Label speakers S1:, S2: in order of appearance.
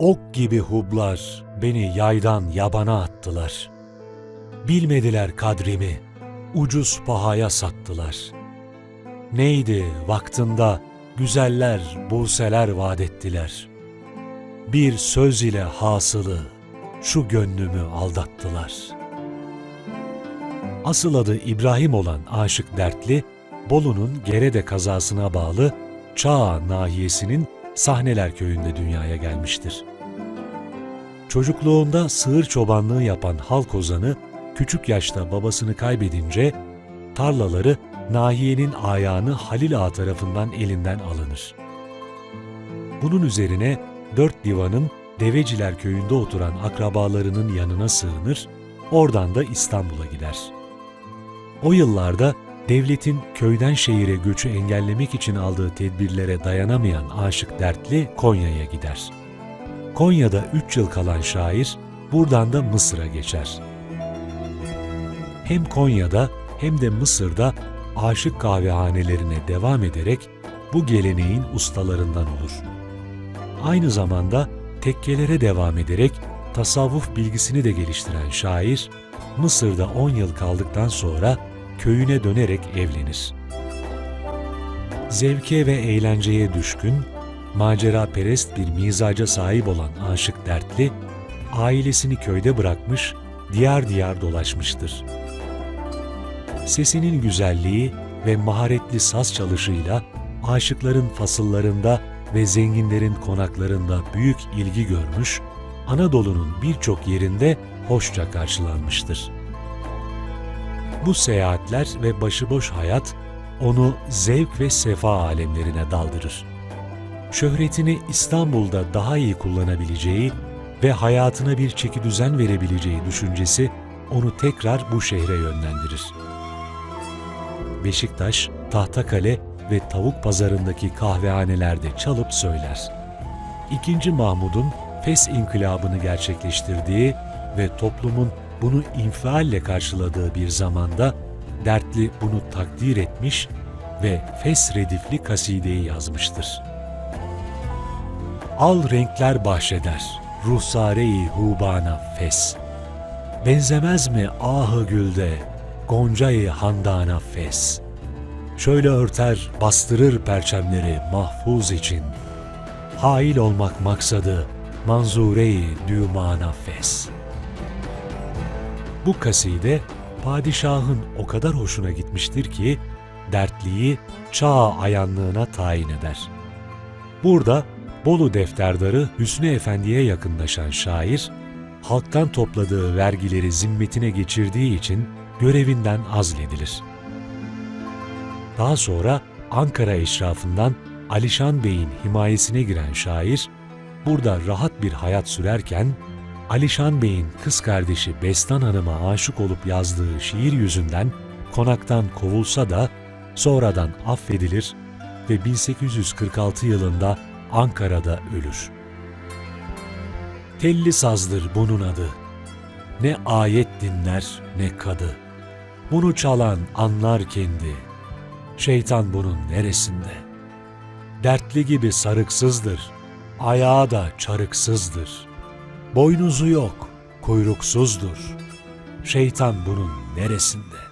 S1: Ok gibi hublar beni yaydan yabana attılar. Bilmediler kadrimi, ucuz pahaya sattılar. Neydi vaktında güzeller, buseler vaat ettiler. Bir söz ile hasılı şu gönlümü aldattılar. Asıl adı İbrahim olan Aşık Dertli, Bolu'nun Gerede kazasına bağlı Çağ nahiyesinin Sahneler köyünde dünyaya gelmiştir. Çocukluğunda sığır çobanlığı yapan halk ozanı küçük yaşta babasını kaybedince tarlaları nahiyenin ayağını Halil Ağa tarafından elinden alınır. Bunun üzerine dört divanın Deveciler köyünde oturan akrabalarının yanına sığınır, oradan da İstanbul'a gider. O yıllarda devletin köyden şehire göçü engellemek için aldığı tedbirlere dayanamayan Aşık Dertli Konya'ya gider. Konya'da 3 yıl kalan şair buradan da Mısır'a geçer. Hem Konya'da hem de Mısır'da aşık kahvehanelerine devam ederek bu geleneğin ustalarından olur. Aynı zamanda tekkelere devam ederek tasavvuf bilgisini de geliştiren şair, Mısır'da 10 yıl kaldıktan sonra köyüne dönerek evlenir. Zevke ve eğlenceye düşkün, macera perest bir mizaca sahip olan aşık dertli, ailesini köyde bırakmış, diyar diyar dolaşmıştır. Sesinin güzelliği ve maharetli saz çalışıyla aşıkların fasıllarında ve zenginlerin konaklarında büyük ilgi görmüş, Anadolu'nun birçok yerinde hoşça karşılanmıştır. Bu seyahatler ve başıboş hayat onu zevk ve sefa alemlerine daldırır. Şöhretini İstanbul'da daha iyi kullanabileceği ve hayatına bir çeki düzen verebileceği düşüncesi onu tekrar bu şehre yönlendirir. Beşiktaş, Tahtakale ve Tavuk Pazarı'ndaki kahvehanelerde çalıp söyler. İkinci Mahmud'un Fes İnkılabını gerçekleştirdiği ve toplumun bunu infialle karşıladığı bir zamanda dertli bunu takdir etmiş ve Fes redifli kasideyi yazmıştır. Al renkler bahşeder, ruhsare-i hubana fes. Benzemez mi ahı gülde, goncayı handana fes. Şöyle örter, bastırır perçemleri mahfuz için. Hail olmak maksadı, manzure-i dümana fes. Bu kaside padişahın o kadar hoşuna gitmiştir ki dertliyi çağ ayanlığına tayin eder. Burada Bolu defterdarı Hüsnü Efendi'ye yakınlaşan şair, halktan topladığı vergileri zimmetine geçirdiği için görevinden azledilir. Daha sonra Ankara eşrafından Alişan Bey'in himayesine giren şair, burada rahat bir hayat sürerken, Alişan Bey'in kız kardeşi Bestan Hanım'a aşık olup yazdığı şiir yüzünden konaktan kovulsa da sonradan affedilir ve 1846 yılında Ankara'da ölür. Telli sazdır bunun adı. Ne ayet dinler ne kadı. Bunu çalan anlar kendi. Şeytan bunun neresinde? Dertli gibi sarıksızdır. Ayağı da çarıksızdır. Boynuzu yok, kuyruksuzdur. Şeytan bunun neresinde?